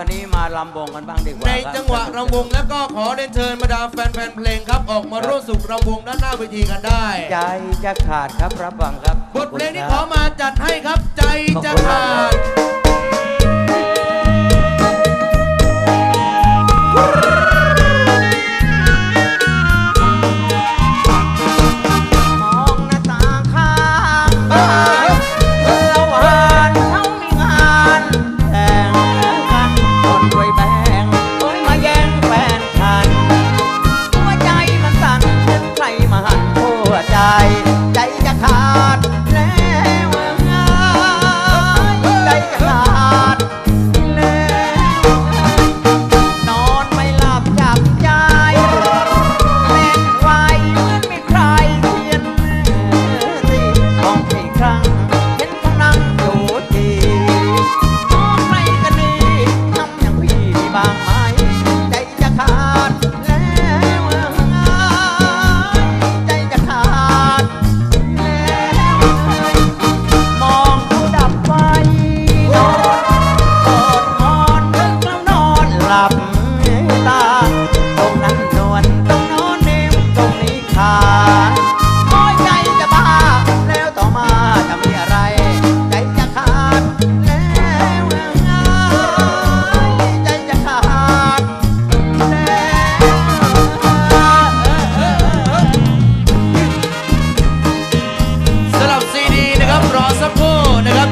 ตอนนี้มาลำวงกันบ้างดีกว่าในจังหวะรำวงแล้วก็ขอเรียนเชิญบรรดาแฟนๆเพลงครับ ออกมาร่วมสุขรำวงด้านหน้าเวทีกันได้ ใจจะขาดครับรับฟังครับบทเพลงที่ขอมาจัดให้ครับใจจะขาด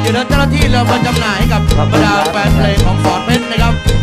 อยู่เดิเจ้าหน้าที่เราอมาจำหน่ายให้กับบรรดาแฟนเพลงของฟอร์ดเพชรนะครับ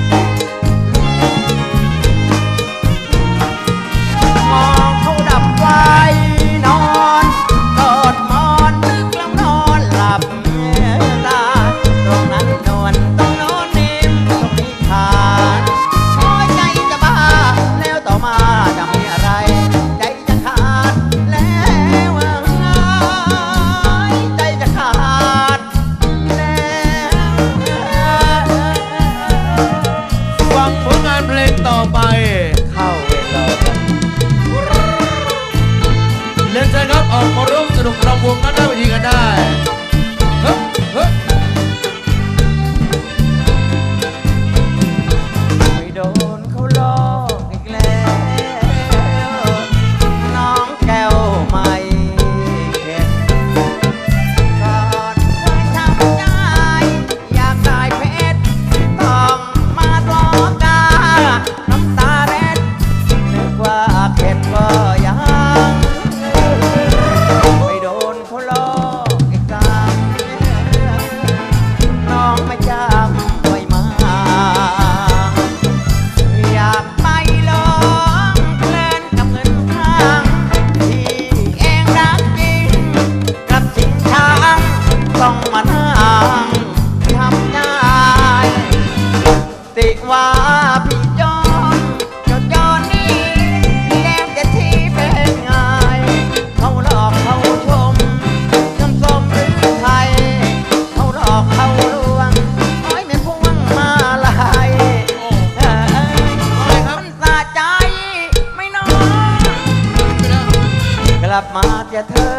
ลับมาจะเธอ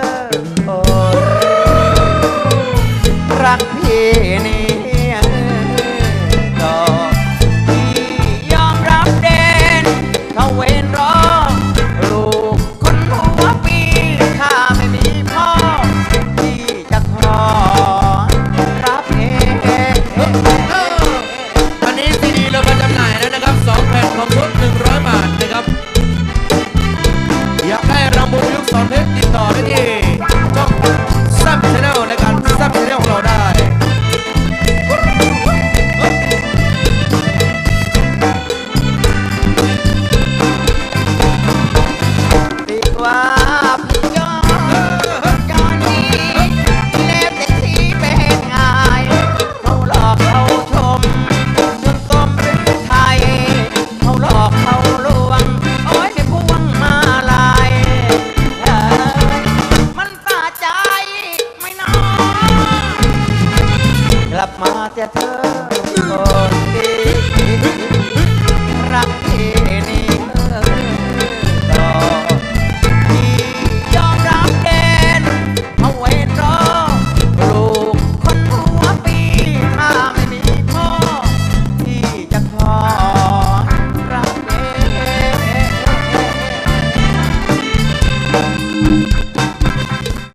รักพี่นี่ até pra